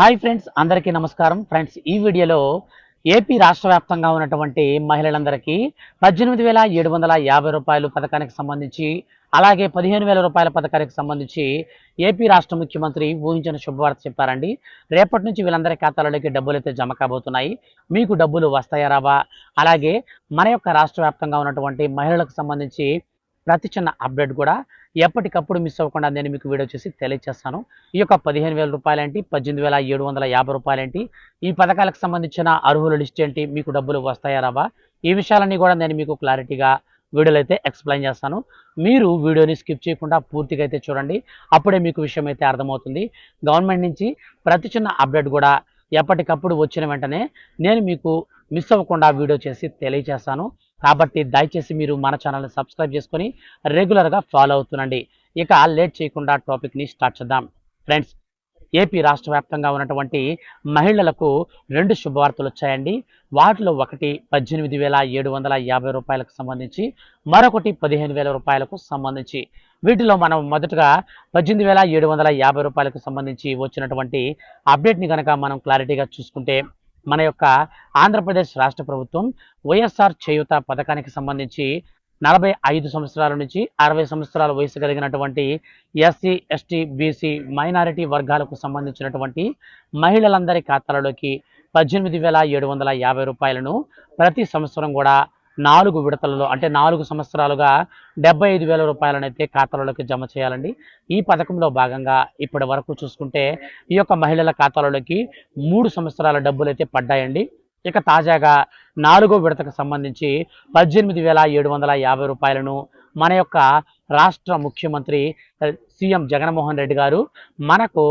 Hi friends అందరికీ నమస్కారం. Friends ఈ వీడియోలో ఏపీ రాష్ట్ర వ్యాప్తంగా ఉన్నటువంటి మహిళలందరికీ పద్దెనిమిది వేల ఏడు వందల యాభై రూపాయలు పథకానికి సంబంధించి అలాగే పదిహేను వేల రూపాయల పథకానికి సంబంధించి ఏపీ రాష్ట్ర ముఖ్యమంత్రి ఊహించిన శుభవార్త చెప్పారండి. రేపటి నుంచి వీళ్ళందరి ఖాతాలలోకి డబ్బులు అయితే జమ కాబోతున్నాయి. మీకు డబ్బులు వస్తాయా రావా? అలాగే మన యొక్క రాష్ట్ర వ్యాప్తంగా ఉన్నటువంటి మహిళలకు సంబంధించి ప్రతి చిన్న అప్డేట్ కూడా ఎప్పటికప్పుడు మిస్ అవ్వకుండా నేను మీకు వీడియో చేసి తెలియజేస్తాను ఈ యొక్క పదిహేను వేల రూపాయలేంటి? పద్దెనిమిది వేల ఏడు వందల యాభై రూపాయలేంటి? ఈ పథకాలకు సంబంధించిన అర్హుల లిస్ట్ ఏంటి? మీకు డబ్బులు వస్తాయా రావా? ఈ విషయాలన్నీ కూడా నేను మీకు క్లారిటీగా వీడియోలో అయితే ఎక్స్ప్లెయిన్ చేస్తాను. మీరు వీడియోని స్కిప్ చేయకుండా పూర్తిగా అయితే చూడండి. అప్పుడే మీకు విషయం అయితే అర్థమవుతుంది. గవర్నమెంట్ నుంచి ప్రతి చిన్న అప్డేట్ కూడా ఎప్పటికప్పుడు వచ్చిన వెంటనే నేను మీకు మిస్ అవ్వకుండా వీడియో చేసి తెలియజేస్తాను కాబట్టి దయచేసి మీరు మన ఛానల్ని సబ్స్క్రైబ్ చేసుకొని రెగ్యులర్గా ఫాలో అవుతుండండి. ఇక లేట్ చేయకుండా టాపిక్ని స్టార్ట్ చేద్దాం. ఫ్రెండ్స్ ఏపీ రాష్ట్ర వ్యాప్తంగా ఉన్నటువంటి మహిళలకు రెండు శుభవార్తలు వచ్చాయండి. వాటిలో ఒకటి పద్దెనిమిది వేల ఏడు వందల యాభై రూపాయలకు సంబంధించి మరొకటి పదిహేను వేల రూపాయలకు సంబంధించి. వీటిలో మనం మొదటగా పద్దెనిమిది వేల ఏడు వందల యాభై రూపాయలకు సంబంధించి వచ్చినటువంటి అప్డేట్ని కనుక మనం క్లారిటీగా చూసుకుంటే మన యొక్క ఆంధ్రప్రదేశ్ రాష్ట్ర ప్రభుత్వం వైఎస్ఆర్ చేయూత పథకానికి సంబంధించి నలభై ఐదు సంవత్సరాల నుంచి అరవై సంవత్సరాల వయసు కలిగినటువంటి ఎస్సీ ఎస్టీ బీసీ మైనారిటీ వర్గాలకు సంబంధించినటువంటి మహిళలందరి ఖాతాలలోకి పద్దెనిమిది వేల ఏడు వందల యాభై రూపాయలను ప్రతి సంవత్సరం కూడా నాలుగు విడతలలో అంటే నాలుగు సంవత్సరాలుగా డెబ్బై ఐదు వేల రూపాయలనైతే ఖాతాలలోకి జమ చేయాలండి. ఈ పథకంలో భాగంగా ఇప్పటి వరకు చూసుకుంటే ఈ యొక్క మహిళల ఖాతాలలోకి మూడు సంవత్సరాల డబ్బులు అయితే పడ్డాయండి. ఇక తాజాగా నాలుగో విడతకు సంబంధించి పద్దెనిమిది వేల ఏడు వందల యాభై రూపాయలను మన యొక్క రాష్ట్ర ముఖ్యమంత్రి సీఎం జగన్మోహన్ రెడ్డి గారు మనకు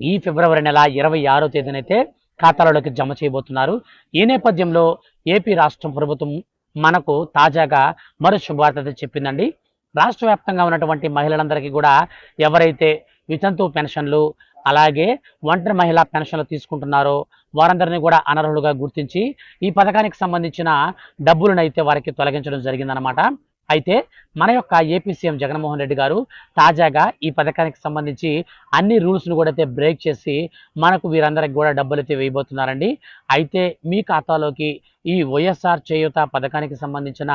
ఈ ఫిబ్రవరి నెల ఇరవై ఆరో తేదీనైతే ఖాతాలలోకి జమ చేయబోతున్నారు. ఈ నేపథ్యంలో ఏపీ రాష్ట్రం ప్రభుత్వం మనకు తాజాగా మరో శుభవార్త చెప్పిందండి. రాష్ట్ర వ్యాప్తంగా ఉన్నటువంటి మహిళలందరికీ కూడా ఎవరైతే వితంతు పెన్షన్లు అలాగే ఒంటరి మహిళా పెన్షన్లు తీసుకుంటున్నారో వారందరినీ కూడా అనర్హులుగా గుర్తించి ఈ పథకానికి సంబంధించిన డబ్బులను అయితే వారికి తొలగించడం జరిగిందనమాట అయితే మన యొక్క ఏపీ సీఎం జగన్మోహన్ రెడ్డి గారు తాజాగా ఈ పథకానికి సంబంధించి అన్ని రూల్స్ను కూడా అయితే బ్రేక్ చేసి మనకు వీరందరికి కూడా డబ్బులు అయితే వేయబోతున్నారండి. అయితే మీ ఖాతాలోకి ఈ వైఎస్ఆర్ చేయూత పథకానికి సంబంధించిన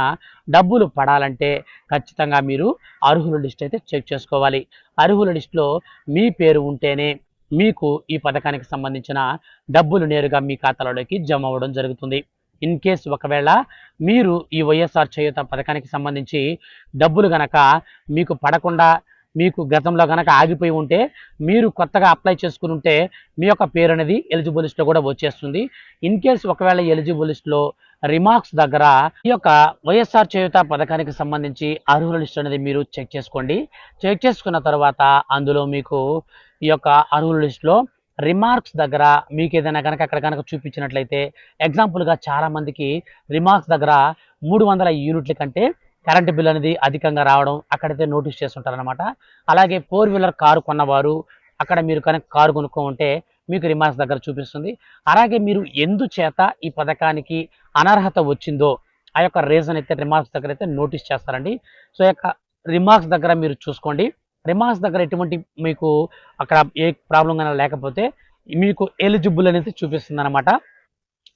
డబ్బులు పడాలంటే ఖచ్చితంగా మీరు అర్హుల లిస్ట్ అయితే చెక్ చేసుకోవాలి. అర్హుల లిస్టులో మీ పేరు ఉంటేనే మీకు ఈ పథకానికి సంబంధించిన డబ్బులు నేరుగా మీ ఖాతాలోకి జమ అవ్వడం జరుగుతుంది. ఇన్ కేస్ ఒకవేళ మీరు ఈ వైఎస్ఆర్ చేయూత పథకానికి సంబంధించి డబ్బులు గనక మీకు పడకుండా మీకు గతంలో గనక ఆగిపోయి ఉంటే మీరు కొత్తగా అప్లై చేసుకుని ఉంటే మీ యొక్క పేరు అనేది ఎలిజిబుల్ లిస్ట్లో కూడా వచ్చేస్తుంది. ఇన్ కేస్ ఒకవేళ ఎలిజిబుల్ లిస్ట్లో రిమార్క్స్ దగ్గర ఈ యొక్క వైఎస్ఆర్ చేయుత పథకానికి సంబంధించి అర్హుల లిస్ట్ అనేది మీరు చెక్ చేసుకోండి. చెక్ చేసుకున్న తర్వాత అందులో మీకు ఈ యొక్క అర్హుల లిస్ట్లో రిమార్క్స్ దగ్గర మీకు ఏదైనా కనుక అక్కడ కనుక చూపించినట్లయితే ఎగ్జాంపుల్గా చాలామందికి రిమార్క్స్ దగ్గర మూడు వందల యూనిట్ల కంటే కరెంటు బిల్ అనేది అధికంగా రావడం అక్కడైతే నోటీస్ చేస్తుంటారనమాట అలాగే ఫోర్ వీలర్ కారు కొన్నవారు అక్కడ మీరు కనుక కారు కొనుక్కో ఉంటే మీకు రిమార్క్స్ దగ్గర చూపిస్తుంది. అలాగే మీరు ఎందుచేత ఈ పథకానికి అనర్హత వచ్చిందో ఆ యొక్క రీజన్ అయితే రిమార్క్స్ దగ్గర అయితే నోటీస్ చేస్తారండి. సో యొక్క రిమార్క్స్ దగ్గర మీరు చూసుకోండి. రిమార్క్స్ దగ్గర ఎటువంటి మీకు అక్కడ ఏ ప్రాబ్లం కానీ లేకపోతే మీకు ఎలిజిబుల్ అనేది చూపిస్తుంది అనమాట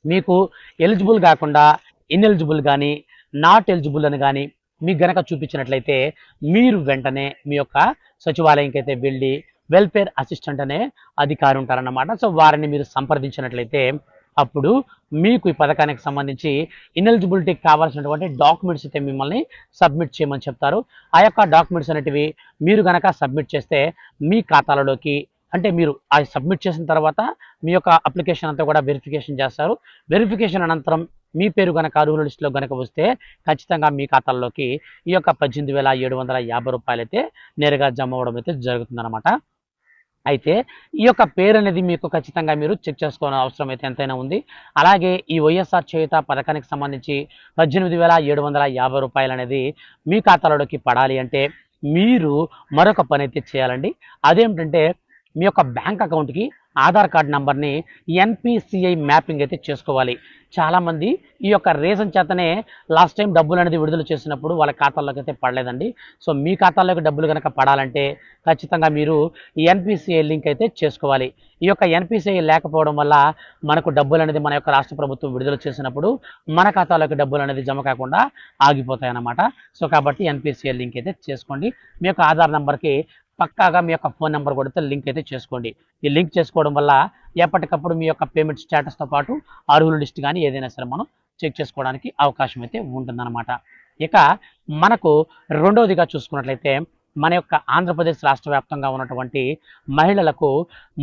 మీకు ఎలిజిబుల్ కాకుండా ఇన్ఎలిజిబుల్ కానీ నాట్ ఎలిజిబుల్ అని కానీ మీకు గనక చూపించినట్లయితే మీరు వెంటనే మీ యొక్క సచివాలయంకైతే అయితే వెళ్ళి వెల్ఫేర్ అసిస్టెంట్ అనే అధికారి ఉంటారన్నమాట. సో వారిని మీరు సంప్రదించినట్లయితే అప్పుడు మీకు ఈ పథకానికి సంబంధించి ఇనెలిజిబిలిటీకి కావాల్సినటువంటి డాక్యుమెంట్స్ అయితే మిమ్మల్ని సబ్మిట్ చేయమని చెప్తారు. ఆ యొక్క డాక్యుమెంట్స్ అనేటివి మీరు కనుక సబ్మిట్ చేస్తే మీ ఖాతాలలోకి అంటే మీరు ఆ సబ్మిట్ చేసిన తర్వాత మీ యొక్క అప్లికేషన్ అంతా కూడా వెరిఫికేషన్ చేస్తారు. వెరిఫికేషన్ అనంతరం మీ పేరు కనుక అర్హుల లిస్టులో కనుక వస్తే ఖచ్చితంగా మీ ఖాతాల్లోకి ఈ యొక్క పద్దెనిమిది వేల ఏడు వందల యాభై రూపాయలు అయితే నేరుగా జమ అవ్వడం అయితే జరుగుతుందన్నమాట. అయితే ఈ యొక్క పేరు అనేది మీకు ఖచ్చితంగా మీరు చెక్ చేసుకోవాల్సిన అవసరం అయితే ఎంతైనా ఉంది. అలాగే ఈ వైఎస్ఆర్ చేయుత పథకానికి సంబంధించి పద్దెనిమిది వేల ఏడు వందల యాభై రూపాయలు అనేది మీ ఖాతాలోకి పడాలి అంటే మీరు మరొక పని అయితే చేయాలండి. అదేమిటంటే మీ యొక్క బ్యాంక్ అకౌంట్కి ఆధార్ కార్డ్ నంబర్ని ఎన్పిసిఐ మ్యాపింగ్ అయితే చేసుకోవాలి. చాలామంది ఈ యొక్క రీజన్ చేతనే లాస్ట్ టైం డబ్బులు అనేది విడుదల చేసినప్పుడు వాళ్ళ ఖాతాల్లోకి అయితే పడలేదండి. సో మీ ఖాతాల్లోకి డబ్బులు కనుక పడాలంటే ఖచ్చితంగా మీరు ఎన్పిసిఐ లింక్ అయితే చేసుకోవాలి. ఈ యొక్క ఎన్పిసిఐ లేకపోవడం వల్ల మనకు డబ్బులు అనేది మన యొక్క రాష్ట్ర ప్రభుత్వం విడుదల చేసినప్పుడు మన ఖాతాలోకి డబ్బులు అనేది జమ కాకుండా ఆగిపోతాయి అన్నమాట సో కాబట్టి ఎన్పిసిఐ లింక్ అయితే చేసుకోండి. మీ యొక్క ఆధార్ నెంబర్కి పక్కాగా మీ యొక్క ఫోన్ నెంబర్ కొడితే లింక్ అయితే చేసుకోండి. ఈ లింక్ చేసుకోవడం వల్ల ఎప్పటికప్పుడు మీ యొక్క పేమెంట్ స్టేటస్తో పాటు అర్హుల లిస్ట్ కానీ ఏదైనా సరే మనం చెక్ చేసుకోవడానికి అవకాశం అయితే ఉంటుందన్నమాట. ఇక మనకు రెండవదిగా చూసుకున్నట్లయితే మన యొక్క ఆంధ్రప్రదేశ్ రాష్ట్ర వ్యాప్తంగా ఉన్నటువంటి మహిళలకు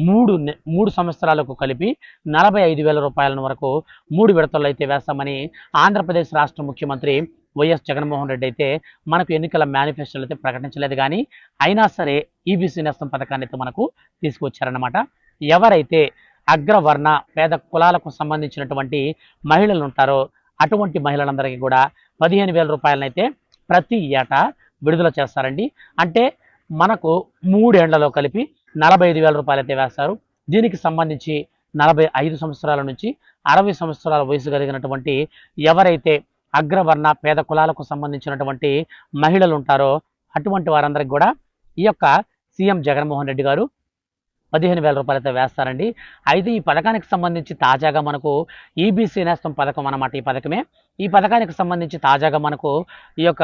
మూడు మూడు సంవత్సరాలకు కలిపి నలభై ఐదు వేల రూపాయల వరకు మూడు విడతల్లో అయితే వేస్తామని ఆంధ్రప్రదేశ్ రాష్ట్ర ముఖ్యమంత్రి వైఎస్ జగన్మోహన్ రెడ్డి అయితే మనకు ఎన్నికల మేనిఫెస్టోలు అయితే ప్రకటించలేదు కానీ అయినా సరే ఈబీసీ నేస్తం పథకాన్ని అయితే మనకు తీసుకొచ్చారన్నమాట ఎవరైతే అగ్రవర్ణ పేద కులాలకు సంబంధించినటువంటి మహిళలు ఉంటారో అటువంటి మహిళలందరికీ కూడా పదిహేను వేల రూపాయలనైతే ప్రతి ఏటా విడుదల చేస్తారండి. అంటే మనకు మూడేళ్ళలో కలిపి నలభై ఐదు వేల రూపాయలు అయితే వేస్తారు. దీనికి సంబంధించి నలభై ఐదు సంవత్సరాల నుంచి అరవై సంవత్సరాల వయసు కలిగినటువంటి ఎవరైతే అగ్రవర్ణ పేద కులాలకు సంబంధించినటువంటి మహిళలు ఉంటారో అటువంటి వారందరికి కూడా ఈ యొక్క సీఎం జగన్మోహన్ రెడ్డి గారు పదిహేను వేల రూపాయలు అయితే వేస్తారండి. అయితే ఈ పథకానికి సంబంధించి తాజాగా మనకు ఈబీసీ నేస్తం పథకం అన్నమాట ఈ పథకమే. ఈ పథకానికి సంబంధించి తాజాగా మనకు ఈ యొక్క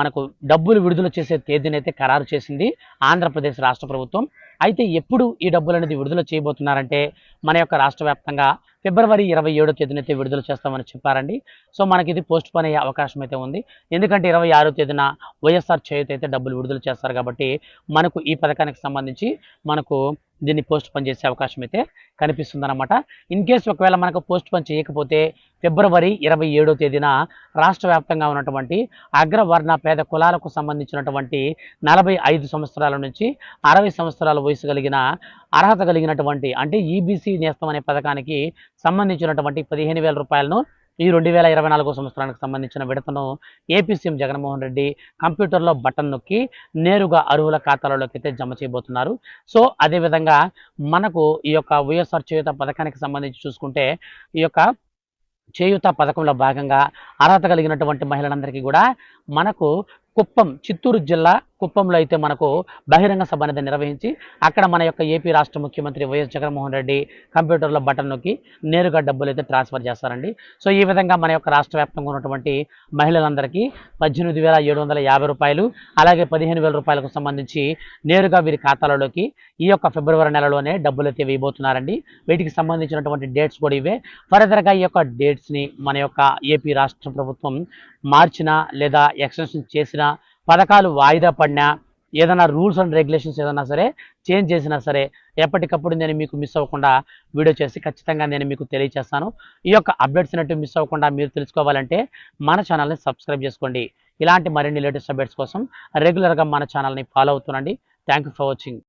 మనకు డబ్బులు విడుదల చేసే తేదీని అయితే ఖరారు చేసింది ఆంధ్రప్రదేశ్ రాష్ట్ర ప్రభుత్వం. అయితే ఎప్పుడు ఈ డబ్బులు అనేది విడుదల చేయబోతున్నారంటే మన యొక్క రాష్ట్ర వ్యాప్తంగా ఫిబ్రవరి ఇరవై ఏడో తేదీన అయితే విడుదల చేస్తామని చెప్పారండి. సో మనకి ఇది పోస్ట్ పోన్ అయ్యే అవకాశం అయితే ఉంది. ఎందుకంటే ఇరవై ఆరో తేదీన వైఎస్ఆర్ చేయుత అయితే డబ్బులు విడుదల చేస్తారు కాబట్టి మనకు ఈ పథకానికి సంబంధించి మనకు దీన్ని పోస్ట్ పోన్ చేసే అవకాశం అయితే కనిపిస్తుందన్నమాట. ఇన్ కేస్ ఒకవేళ మనకు పోస్ట్ పోన్ చేయకపోతే ఫిబ్రవరి ఇరవై ఏడో తేదీన రాష్ట్ర వ్యాప్తంగా ఉన్నటువంటి అగ్రవర్ణ పేద కులాలకు సంబంధించినటువంటి నలభై ఐదు సంవత్సరాల నుంచి అరవై సంవత్సరాల వయసు కలిగిన అర్హత కలిగినటువంటి అంటే ఈబీసీ నేస్తం అనే పథకానికి సంబంధించినటువంటి పదిహేను వేల రూపాయలను ఈ రెండు వేల ఇరవై నాలుగో సంవత్సరానికి సంబంధించిన విడతను ఏపీ సీఎం జగన్మోహన్ రెడ్డి కంప్యూటర్లో బటన్ నొక్కి నేరుగా అర్హుల ఖాతాలలోకి అయితే జమ చేయబోతున్నారు. సో అదేవిధంగా మనకు ఈ యొక్క వైఎస్ఆర్ చేయుత పథకానికి సంబంధించి చూసుకుంటే ఈ యొక్క చేయూత పథకంలో భాగంగా అర్హత కలిగినటువంటి మహిళలందరికీ కూడా మనకు కుప్పం చిత్తూరు జిల్లా కుప్పంలో అయితే మనకు బహిరంగ సభ అనేది నిర్వహించి అక్కడ మన యొక్క ఏపీ రాష్ట్ర ముఖ్యమంత్రి వైఎస్ జగన్మోహన్ రెడ్డి కంప్యూటర్లో బటన్ నొక్కి నేరుగా డబ్బులు అయితే ట్రాన్స్ఫర్ చేస్తారండి. సో ఈ విధంగా మన యొక్క రాష్ట్ర వ్యాప్తంగా ఉన్నటువంటి మహిళలందరికీ పద్దెనిమిది వేల ఏడు వందల యాభై రూపాయలు అలాగే పదిహేను వేల రూపాయలకు సంబంధించి నేరుగా వీరి ఖాతాలలోకి ఈ యొక్క ఫిబ్రవరి నెలలోనే డబ్బులు అయితే వేయబోతున్నారండి. వీటికి సంబంధించినటువంటి డేట్స్ కూడా ఇవే. ఫర్దర్గా ఈ యొక్క డేట్స్ని మన యొక్క ఏపీ రాష్ట్ర ప్రభుత్వం మార్చినా లేదా ఎక్స్టెన్షన్ చేసినా పథకాలు వాయిదా పడినా ఏదైనా రూల్స్ అండ్ రెగ్యులేషన్స్ ఏదైనా సరే చేంజ్ చేసినా సరే ఎప్పటికప్పుడు నేను మీకు మిస్ అవ్వకుండా వీడియో చేసి ఖచ్చితంగా నేను మీకు తెలియజేస్తాను ఈ యొక్క అప్డేట్స్ అనేవి మిస్ అవ్వకుండా మీరు తెలుసుకోవాలంటే మన ఛానల్ని సబ్స్క్రైబ్ చేసుకోండి. ఇలాంటి మరిన్ని లేటెస్ట్ అప్డేట్స్ కోసం రెగ్యులర్గా మన ఛానల్ని follow అవుతుండండి. Thank you for watching